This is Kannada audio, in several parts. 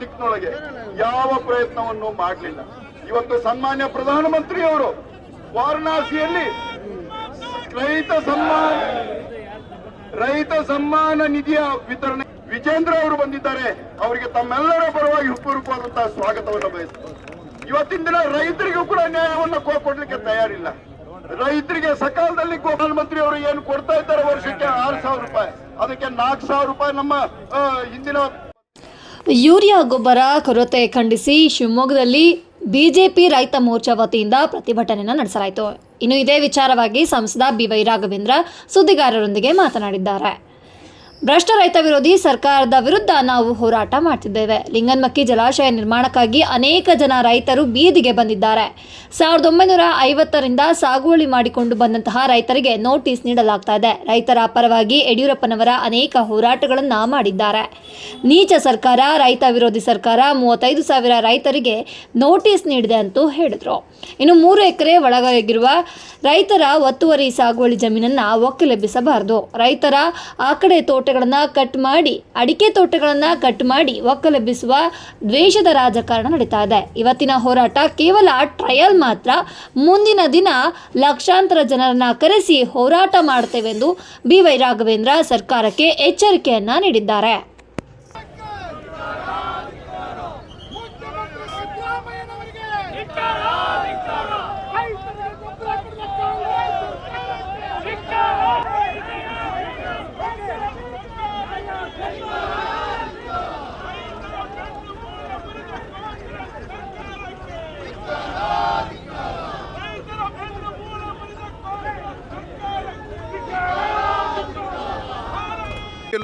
ದಿಕ್ಕಿನೊಳಗೆ ಯಾವ ಪ್ರಯತ್ನವನ್ನು ಮಾಡಲಿಲ್ಲ. ಇವತ್ತು ಸನ್ಮಾನ್ಯ ಪ್ರಧಾನಮಂತ್ರಿಯವರು ವಾರಣಾಸಿಯಲ್ಲಿ ರೈತ ಸನ್ಮಾನ ರೈತ ಸಮ್ಮಾನ ನಿಧಿಯ ವಿತರಣೆ, ವಿಜೇಂದ್ರ ಅವರು ಬಂದಿದ್ದಾರೆ. ಅವರಿಗೆ ತಮ್ಮೆಲ್ಲರ ಪರವಾಗಿ ಹೃತ್ಪೂರ್ವಕವಾದಂತಹ ಸ್ವಾಗತವನ್ನು ಬಯಸ್ತಾರೆ ಇವತ್ತಿನ ದಿನ ರೈತರಿಗೂ ಕೂಡ ನ್ಯಾಯವನ್ನು ಕೊಡ್ಲಿಕ್ಕೆ ತಯಾರಿಲ್ಲ. ರೈತರಿಗೆ ಸಕಾಲದಲ್ಲಿ ಪ್ರಧಾನಮಂತ್ರಿ ಅವರು ಏನು ಕೊಡ್ತಾ ಇದ್ದಾರೆ ವರ್ಷಕ್ಕೆ ಆರು ಸಾವಿರ ರೂಪಾಯಿ. ಅದಕ್ಕೆ ನಾಲ್ಕು ಸಾವಿರ ರೂಪಾಯಿ ನಮ್ಮ ಹಿಂದಿನ ಯೂರಿಯಾ ಗೊಬ್ಬರ ಕೊರತೆ ಖಂಡಿಸಿ ಶಿವಮೊಗ್ಗದಲ್ಲಿ ಬಿಜೆಪಿ ರೈತ ಮೋರ್ಚಾ ವತಿಯಿಂದ ಪ್ರತಿಭಟನೆಯನ್ನು ನಡೆಸಲಾಯಿತು. ಇನ್ನು ಇದೇ ವಿಚಾರವಾಗಿ ಸಂಸದ ಬಿ ವೈ ರಾಘವೇಂದ್ರ ಸುದ್ದಿಗಾರರೊಂದಿಗೆ ಮಾತನಾಡಿದ್ದಾರೆ. ಭ್ರಷ್ಟ ರೈತ ವಿರೋಧಿ ಸರ್ಕಾರದ ವಿರುದ್ಧ ನಾವು ಹೋರಾಟ ಮಾಡ್ತಿದ್ದೇವೆ. ಲಿಂಗನ್ಮಕ್ಕಿ ಜಲಾಶಯ ನಿರ್ಮಾಣಕ್ಕಾಗಿ ಅನೇಕ ಜನ ರೈತರು ಬೀದಿಗೆ ಬಂದಿದ್ದಾರೆ. ಸಾವಿರದ ಒಂಬೈನೂರ ಐವತ್ತರಿಂದ ಸಾಗುವಳಿ ಮಾಡಿಕೊಂಡು ಬಂದಂತಹ ರೈತರಿಗೆ ನೋಟಿಸ್ ನೀಡಲಾಗ್ತಾ ಇದೆ. ರೈತರ ಪರವಾಗಿ ಯಡಿಯೂರಪ್ಪನವರ ಅನೇಕ ಹೋರಾಟಗಳನ್ನು ಮಾಡಿದ್ದಾರೆ. ನೀಚ ಸರ್ಕಾರ, ರೈತ ವಿರೋಧಿ ಸರ್ಕಾರ ಮೂವತ್ತೈದು ಸಾವಿರ ರೈತರಿಗೆ ನೋಟಿಸ್ ನೀಡಿದೆ ಅಂತೂ ಹೇಳಿದರು. ಇನ್ನು ಮೂರು ಎಕರೆ ಒಳಗಾಗಿರುವ ರೈತರ ಒತ್ತುವರಿ ಸಾಗುವಳಿ ಜಮೀನನ್ನು ಒಕ್ಕಲೆಬ್ಬಿಸಬಾರದು. ರೈತರ ಆ ಕಡೆ ತೋಟಗಳನ್ನು ಕಟ್ ಮಾಡಿ, ಅಡಿಕೆ ತೋಟಗಳನ್ನು ಕಟ್ ಮಾಡಿ ಒಕ್ಕಲೆಬ್ಬಿಸುವ ದ್ವೇಷದ ರಾಜಕಾರಣ ನಡೀತಾ ಇದೆ. ಇವತ್ತಿನ ಹೋರಾಟ ಕೇವಲ ಟ್ರಯಲ್ ಮಾತ್ರ, ಮುಂದಿನ ದಿನ ಲಕ್ಷಾಂತರ ಜನರನ್ನ ಕರೆಸಿ ಹೋರಾಟ ಮಾಡ್ತೇವೆಂದು ಬಿ ವೈ ರಾಘವೇಂದ್ರ ಸರ್ಕಾರಕ್ಕೆ ಎಚ್ಚರಿಕೆಯನ್ನ ನೀಡಿದ್ದಾರೆ ಮುಖ್ಯಮಂತ್ರಿ ಸಿದ್ದರಾಮಯ್ಯನವರಿಗೆ ರೈತರ ಗೊಬ್ಬರ ಕೊಡುವ ಕಾಂಗ್ರೆಸ್ ರೈತರ ಬೆನ್ನು ಮೂಲ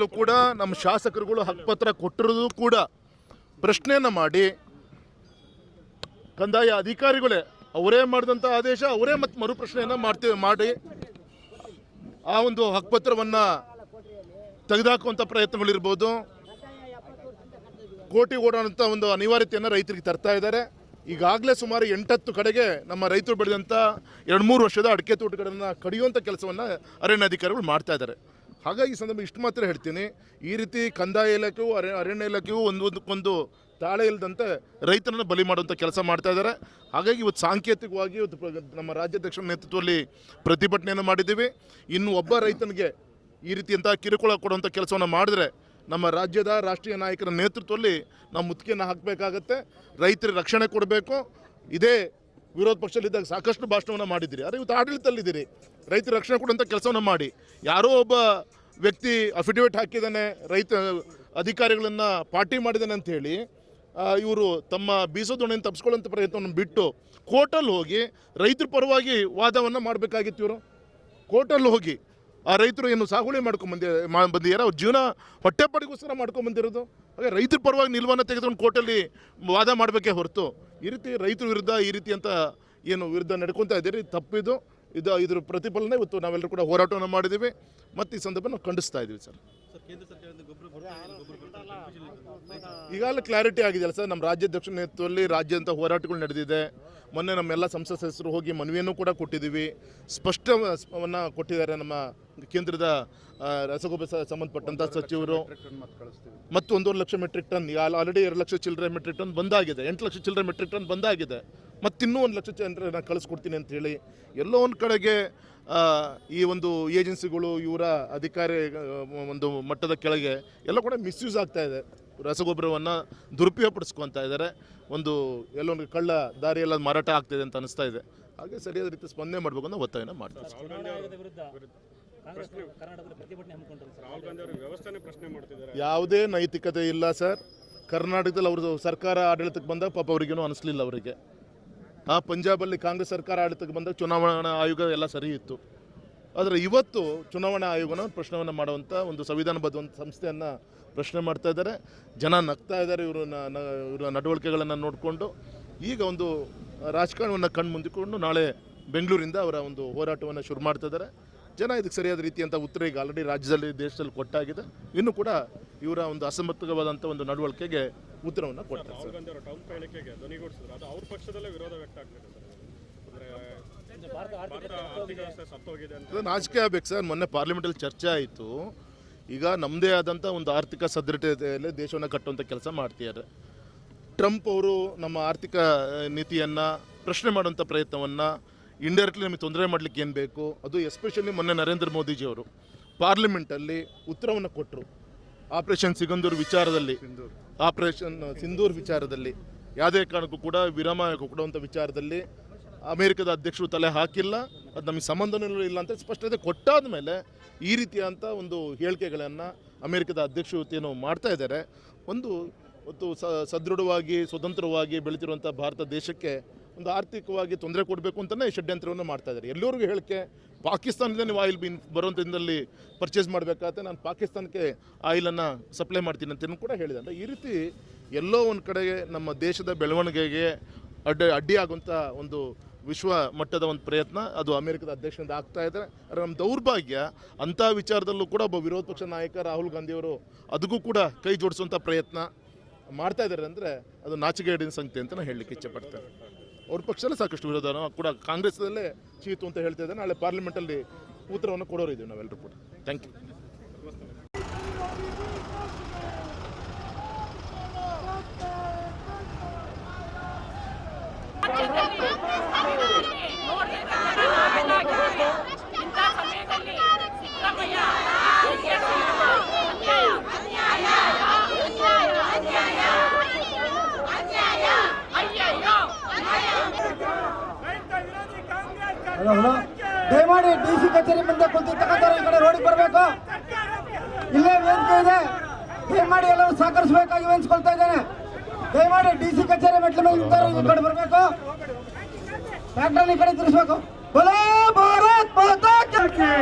ಎಲ್ಲೂ ಕೂಡ ನಮ್ಮ ಶಾಸಕರುಗಳು ಹಕ್ಕುಪತ್ರ ಕೊಟ್ಟಿರೋದು ಕೂಡ ಪ್ರಶ್ನೆಯನ್ನು ಮಾಡಿ. ಕಂದಾಯ ಅಧಿಕಾರಿಗಳೇ, ಅವರೇ ಮಾಡಿದಂಥ ಆದೇಶ, ಅವರೇ ಮತ್ತೆ ಮರುಪ್ರಶ್ನೆಯನ್ನು ಮಾಡ್ತೇವೆ ಮಾಡಿ ಆ ಒಂದು ಹಕ್ಕುಪತ್ರವನ್ನು ತೆಗೆದುಹಾಕುವಂಥ ಪ್ರಯತ್ನಗಳಿರ್ಬೋದು. ಕೋಟಿ ಓಡಾಡುವಂಥ ಒಂದು ಅನಿವಾರ್ಯತೆಯನ್ನು ರೈತರಿಗೆ ತರ್ತಾ ಇದ್ದಾರೆ. ಈಗಾಗಲೇ ಸುಮಾರು ಎಂಟತ್ತು ಕಡೆಗೆ ನಮ್ಮ ರೈತರು ಬೆಳೆದಂಥ ಎರಡು ಮೂರು ವರ್ಷದ ಅಡಿಕೆ ತೋಟಗಳನ್ನು ಕಡಿಯುವಂಥ ಕೆಲಸವನ್ನು ಅರಣ್ಯಾಧಿಕಾರಿಗಳು ಮಾಡ್ತಾ ಇದ್ದಾರೆ. ಹಾಗಾಗಿ ಸಂದರ್ಭ ಇಷ್ಟು ಮಾತ್ರ ಹೇಳ್ತೀನಿ. ಈ ರೀತಿ ಕಂದಾಯ ಇಲಾಖೆಯು ಅರಣ್ಯ ಅರಣ್ಯ ಇಲಾಖೆಯು ಒಂದೊಂದಕ್ಕೊಂದು ತಾಳೆ ಇಲ್ಲದಂತೆ ರೈತರನ್ನು ಬಲಿ ಮಾಡುವಂಥ ಕೆಲಸ ಮಾಡ್ತಾ ಇದ್ದಾರೆ. ಹಾಗಾಗಿ ಇವತ್ತು ಸಾಂಕೇತಿಕವಾಗಿ ಇವತ್ತು ನಮ್ಮ ರಾಜ್ಯಾಧ್ಯಕ್ಷರ ನೇತೃತ್ವದಲ್ಲಿ ಪ್ರತಿಭಟನೆಯನ್ನು ಮಾಡಿದ್ದೀವಿ. ಇನ್ನು ಒಬ್ಬ ರೈತನಿಗೆ ಈ ರೀತಿ ಅಂತ ಕಿರುಕುಳ ಕೊಡುವಂಥ ಕೆಲಸವನ್ನು ಮಾಡಿದ್ರೆ ನಮ್ಮ ರಾಜ್ಯದ ರಾಷ್ಟ್ರೀಯ ನಾಯಕರ ನೇತೃತ್ವದಲ್ಲಿ ನಾವು ಮುತ್ತಿಗೆಯನ್ನು ಹಾಕಬೇಕಾಗತ್ತೆ. ರೈತರಿಗೆ ರಕ್ಷಣೆ ಕೊಡಬೇಕು. ಇದೇ ವಿರೋಧ ಪಕ್ಷದಲ್ಲಿದ್ದಾಗ ಸಾಕಷ್ಟು ಭಾಷಣವನ್ನು ಮಾಡಿದ್ದೀರಿ. ಆದರೆ ಇವತ್ತು ಆಡಳಿತದಲ್ಲಿದ್ದೀರಿ. ರೈತರ ರಕ್ಷಣೆ ಕೊಡುವಂಥ ಕೆಲಸವನ್ನು ಮಾಡಿ. ಯಾರೋ ಒಬ್ಬ ವ್ಯಕ್ತಿ ಅಫಿಡವಿಟ್ ಹಾಕಿದ್ದಾನೆ, ರೈತ, ಅಧಿಕಾರಿಗಳನ್ನು ಪಾರ್ಟಿ ಮಾಡಿದ್ದಾನೆ ಅಂತ ಹೇಳಿ ಇವರು ತಮ್ಮ ಬೀಸೋದೊಣೆಯನ್ನು ತಪ್ಪಿಸ್ಕೊಳ್ಳೋಂಥ ಪ್ರಯತ್ನವನ್ನು ಬಿಟ್ಟು ಕೋರ್ಟಲ್ಲಿ ಹೋಗಿ ರೈತರ ಪರವಾಗಿ ವಾದವನ್ನು ಮಾಡಬೇಕಾಗಿತ್ತು ಇವರು. ಕೋರ್ಟಲ್ಲಿ ಹೋಗಿ ಆ ರೈತರು ಏನು ಸಾಗುವಳಿ ಮಾಡ್ಕೊಂಡು ಬಂದಿ, ಮಾ ಬಂದಿದ್ದಾರೆ ಅವ್ರ ಜೀವನ ಹೊಟ್ಟೆಪಾಡಿಗೋಸ್ಕರ ಮಾಡ್ಕೊಂಡು ಬಂದಿರೋದು. ಹಾಗೆ ರೈತರ ಪರವಾಗಿ ನಿಲ್ವನ್ನ ತೆಗೆದುಕೊಂಡು ಕೋರ್ಟಲ್ಲಿ ವಾದ ಮಾಡಬೇಕೇ ಹೊರತು. ಈ ರೀತಿ ರೈತರ ವಿರುದ್ಧ ಈ ರೀತಿ ಅಂತ ಏನು ವಿರುದ್ಧ ನಡ್ಕೊತಾ ಇದ್ದೀರಿ, ತಪ್ಪಿದು. ಇದು ಇದ್ರ ಪ್ರತಿಫಲನೆ ಇವತ್ತು ನಾವೆಲ್ಲರೂ ಕೂಡ ಹೋರಾಟವನ್ನು ಮಾಡಿದ್ದೀವಿ. ಮತ್ತು ಈ ಸಂದರ್ಭ ನಾವು ಖಂಡಿಸ್ತಾ ಇದ್ದೀವಿ ಸರ್. ಈಗಾಗಲೇ ಕ್ಲಾರಿಟಿ ಆಗಿದೆಯಲ್ಲ ಸರ್, ನಮ್ಮ ರಾಜ್ಯಾಧ್ಯಕ್ಷ ನೇತೃತ್ವದಲ್ಲಿ ರಾಜ್ಯದಂಥ ಹೋರಾಟಗಳು ನಡೆದಿದೆ. ಮೊನ್ನೆ ನಮ್ಮೆಲ್ಲ ಸಂಸದ ಸದಸ್ಯರು ಹೋಗಿ ಮನವಿಯನ್ನು ಕೂಡ ಕೊಟ್ಟಿದ್ದೀವಿ. ಸ್ಪಷ್ಟವನ್ನು ಕೊಟ್ಟಿದ್ದಾರೆ ನಮ್ಮ ಕೇಂದ್ರದ ರಸಗೊಬ್ಬರ ಸಂಬಂಧಪಟ್ಟಂತಹ ಸಂಬಂಧಪಟ್ಟಂಥ ಸಚಿವರು ಮತ್ತು ಒಂದೂವರೆ ಲಕ್ಷ ಮೆಟ್ರಿಕ್ ಟನ್ ಆಲ್ರೆಡಿ ಎರಡು ಲಕ್ಷ ಚಿಲ್ಲರೆ ಮೆಟ್ರಿಕ್ ಟನ್ ಬಂದಾಗಿದೆ. ಎಂಟು ಲಕ್ಷ ಚಿಲ್ಲರೆ ಮೆಟ್ರಿಕ್ ಟನ್ ಬಂದಾಗಿದೆ. ಮತ್ತಿನ್ನೂ ಒಂದು ಲಕ್ಷ ಚಿಲ್ಲರೆ ನಾನು ಕಳಿಸ್ಕೊಡ್ತೀನಿ ಅಂತ ಹೇಳಿ ಎಲ್ಲೋ ಒಂದು ಕಡೆಗೆ ಈ ಒಂದು ಏಜೆನ್ಸಿಗಳು ಇವರ ಅಧಿಕಾರಿ ಒಂದು ಮಟ್ಟದ ಕೆಳಗೆ ಎಲ್ಲ ಕೂಡ ಮಿಸ್ಯೂಸ್ ಆಗ್ತಾ ಇದೆ. ರಸಗೊಬ್ಬರವನ್ನು ದುರುಪಯೋಗಪಡಿಸ್ಕೊತಾ ಇದ್ದಾರೆ. ಒಂದು ಎಲ್ಲೊಂದು ಕಳ್ಳ ದಾರಿಯೆಲ್ಲ ಮಾರಾಟ ಆಗ್ತಿದೆ ಅಂತ ಅನಿಸ್ತಾ ಇದೆ. ಹಾಗೆ ಸರಿಯಾದ ರೀತಿ ಸ್ಪಂದನೆ ಮಾಡಬೇಕು ಅಂತ ಒತ್ತಾಯನ ಮಾಡ್ತೀವಿ. ಯಾವುದೇ ನೈತಿಕತೆ ಇಲ್ಲ, ಸರ್. ಕರ್ನಾಟಕದಲ್ಲಿ ಅವ್ರದ್ದು ಸರ್ಕಾರ ಆಡಳಿತಕ್ಕೆ ಬಂದಾಗ ಪಾಪ ಅವರಿಗೇನು ಅನಿಸ್ಲಿಲ್ಲ ಅವರಿಗೆ. ಆ ಪಂಜಾಬಲ್ಲಿ ಕಾಂಗ್ರೆಸ್ ಸರ್ಕಾರ ಆಡಳಿತಕ್ಕೆ ಬಂದಾಗ ಚುನಾವಣಾ ಆಯೋಗ ಎಲ್ಲ ಸರಿ ಇತ್ತು. ಆದರೆ ಇವತ್ತು ಚುನಾವಣಾ ಆಯೋಗನ ಪ್ರಶ್ನೆಯನ್ನು ಮಾಡುವಂಥ ಒಂದು ಸಂವಿಧಾನಬದ್ಧ ಸಂಸ್ಥೆಯನ್ನು ಪ್ರಶ್ನೆ ಮಾಡ್ತಾ ಇದ್ದಾರೆ. ಜನ ನಗ್ತಾ ಇದ್ದಾರೆ ಇವರು ಇವರ ನಡವಳಿಕೆಗಳನ್ನು ನೋಡಿಕೊಂಡು. ಈಗ ಒಂದು ರಾಜಕಾರಣವನ್ನು ಕಣ್ಣು ಮುಂದಿಕೊಂಡು ನಾಳೆ ಬೆಂಗಳೂರಿಂದ ಅವರ ಒಂದು ಹೋರಾಟವನ್ನು ಶುರು ಮಾಡ್ತಾ ಇದ್ದಾರೆ. ಜನ ಇದಕ್ಕೆ ಸರಿಯಾದ ರೀತಿಯಂಥ ಉತ್ತರ ಈಗ ಆಲ್ರೆಡಿ ರಾಜ್ಯದಲ್ಲಿ ದೇಶದಲ್ಲಿ ಕೊಟ್ಟಾಗಿದೆ. ಇನ್ನು ಕೂಡ ಇವರ ಒಂದು ಅಸಮರ್ಥವಾದಂಥ ಒಂದು ನಡವಳಿಕೆಗೆ ಉತ್ತರವನ್ನು ಕೊಡ್ತಾರೆ ಸರ್. ಗಾಂಧಿ ಟೌನ್ ಹೇಳಿಕೆಗೆ ಧ್ವನಿಗೂಡಿಸಿದ್ರು ಅದು ಅವ್ರ ಪಕ್ಷದಲ್ಲೇ ವಿರೋಧ ವ್ಯಕ್ತ ಆಗ್ತಿದೆ ಸರ್ ಅಂದ್ರೆ ಭಾರತ ಆರ್ಥಿಕ ವ್ಯವಸ್ಥೆ ಸತ್ತೋಗಿದೆ ಅಂತ ಅದು ನಾಚಿಕೆ ಆಗ್ಬೇಕು ಸರ್. ಮೊನ್ನೆ ಪಾರ್ಲಿಮೆಂಟಲ್ಲಿ ಚರ್ಚೆ ಆಯಿತು. ಈಗ ನಮ್ಮದೇ ಆದಂಥ ಒಂದು ಆರ್ಥಿಕ ಸದೃಢತೆಯಲ್ಲಿ ದೇಶವನ್ನು ಕಟ್ಟುವಂಥ ಕೆಲಸ ಮಾಡ್ತಿದ್ದಾರೆ. ಟ್ರಂಪ್ ಅವರು ನಮ್ಮ ಆರ್ಥಿಕ ನೀತಿಯನ್ನು ಪ್ರಶ್ನೆ ಮಾಡುವಂಥ ಪ್ರಯತ್ನವನ್ನು ಇಂಡೈರೆಕ್ಟ್ಲಿ ನಮಗೆ ತೊಂದರೆ ಮಾಡಲಿಕ್ಕೆ ಏನು ಬೇಕು? ಅದು ಎಸ್ಪೆಷಲಿ ಮೊನ್ನೆ ನರೇಂದ್ರ ಮೋದಿಜಿಯವರು ಪಾರ್ಲಿಮೆಂಟಲ್ಲಿ ಉತ್ತರವನ್ನು ಕೊಟ್ಟರು ಆಪರೇಷನ್ ಸಿಗಂದೂರು ವಿಚಾರದಲ್ಲಿ ಆಪರೇಷನ್ ಸಿಂಧೂರ್ ವಿಚಾರದಲ್ಲಿ, ಯಾವುದೇ ಕಾರಣಕ್ಕೂ ಕೂಡ ವಿರಾಮ ಕೊಡುವಂಥ ವಿಚಾರದಲ್ಲಿ ಅಮೆರಿಕದ ಅಧ್ಯಕ್ಷರು ತಲೆ ಹಾಕಿಲ್ಲ, ಅದು ನಮಗೆ ಸಂಬಂಧನೂ ಇಲ್ಲ ಅಂತ ಸ್ಪಷ್ಟತೆ ಕೊಟ್ಟಾದ ಮೇಲೆ ಈ ರೀತಿಯಾದಂಥ ಒಂದು ಹೇಳಿಕೆಗಳನ್ನು ಅಮೆರಿಕದ ಅಧ್ಯಕ್ಷತೆಯನ್ನು ಮಾಡ್ತಾ ಇದ್ದಾರೆ. ಒಂದು ಒತ್ತು ಸದೃಢವಾಗಿ, ಸ್ವತಂತ್ರವಾಗಿ ಬೆಳೀತಿರುವಂಥ ಭಾರತ ದೇಶಕ್ಕೆ ಒಂದು ಆರ್ಥಿಕವಾಗಿ ತೊಂದರೆ ಕೊಡಬೇಕು ಅಂತಲೇ ಷಡ್ಯಂತ್ರವನ್ನು ಮಾಡ್ತಾ ಇದ್ದಾರೆ. ಎಲ್ಲರಿಗೂ ಹೇಳಿಕೆ, ಪಾಕಿಸ್ತಾನದಿಂದ ನೀವು ಆಯಿಲ್ ಬಿನ್ ಬರೋದ್ರಿಂದಲ್ಲಿ ಪರ್ಚೇಸ್ ಮಾಡಬೇಕಾದ್ರೆ ನಾನು ಪಾಕಿಸ್ತಾನಕ್ಕೆ ಆಯಿಲನ್ನು ಸಪ್ಲೈ ಮಾಡ್ತೀನಿ ಅಂತಲೂ ಕೂಡ ಹೇಳಿದೆ. ಅಂದರೆ ಈ ರೀತಿ ಎಲ್ಲೋ ಒಂದು ಕಡೆಗೆ ನಮ್ಮ ದೇಶದ ಬೆಳವಣಿಗೆಗೆ ಅಡ್ಡ ಅಡ್ಡಿಯಾಗುವಂಥ ಒಂದು ವಿಶ್ವ ಮಟ್ಟದ ಒಂದು ಪ್ರಯತ್ನ ಅದು ಅಮೆರಿಕದ ಅಧ್ಯಕ್ಷರಿಂದ ಆಗ್ತಾ ಇದೆ. ಆದರೆ ನಮ್ಮ ದೌರ್ಭಾಗ್ಯ ಅಂಥ ವಿಚಾರದಲ್ಲೂ ಕೂಡ ಒಬ್ಬ ವಿರೋಧ ಪಕ್ಷ ನಾಯಕ ರಾಹುಲ್ ಗಾಂಧಿಯವರು ಅದಕ್ಕೂ ಕೂಡ ಕೈ ಜೋಡಿಸುವಂಥ ಪ್ರಯತ್ನ ಮಾಡ್ತಾ ಇದ್ದಾರೆ. ಅಂದರೆ ಅದು ನಾಚಿಕೆಗೇಡಿನ ಸಂಗತಿ ಅಂತ ನಾನು ಹೇಳಲಿಕ್ಕೆ ಇಚ್ಛೆಪಡ್ತೇನೆ ಅವ್ರ ಪಕ್ಷದಲ್ಲೇ ಸಾಕಷ್ಟು ವಿರೋಧ ಕೂಡ ಕಾಂಗ್ರೆಸ್ದಲ್ಲೇ ಚೀತು ಅಂತ ಹೇಳ್ತಾ ಇದ್ದಾರೆ. ನಾಳೆ ಪಾರ್ಲಿಮೆಂಟಲ್ಲಿ ಉತ್ತರವನ್ನು ಕೊಡೋರು ಇದ್ದೀವಿ ನಾವೆಲ್ಲರೂ ಕೂಡ. ಥ್ಯಾಂಕ್ ಯು ಕಚೇರಿ ಮುಂದೆ ಕುಳಿತಿರ್ತಕ್ಕಂಥವ್ರು ಈ ಕಡೆ ರೋಡಿಗೆ ಬರಬೇಕು. ಇಲ್ಲೇ ವೇದಿಕೆ ಇದೆ. ದಯಮಾಡಿ ಎಲ್ಲರೂ ಸಹಕರಿಸಬೇಕಾಗಿ ವೇದಿಸ್ಕೊಳ್ತಾ ಇದ್ದೇನೆ. ದಯಮಾಡಿ ಡಿ ಸಿ ಕಚೇರಿ ಮೆಟ್ಲು ಮೇಲೆ ಈ ಕಡೆ ಬರಬೇಕು. ಟ್ರ್ಯಾಕ್ಟರ್ ಈ ಕಡೆ ತಿರ್ಸ್ಬೇಕು ಬಲೋ ಭಾರತ್ ಮಾತಾ ಕಿ.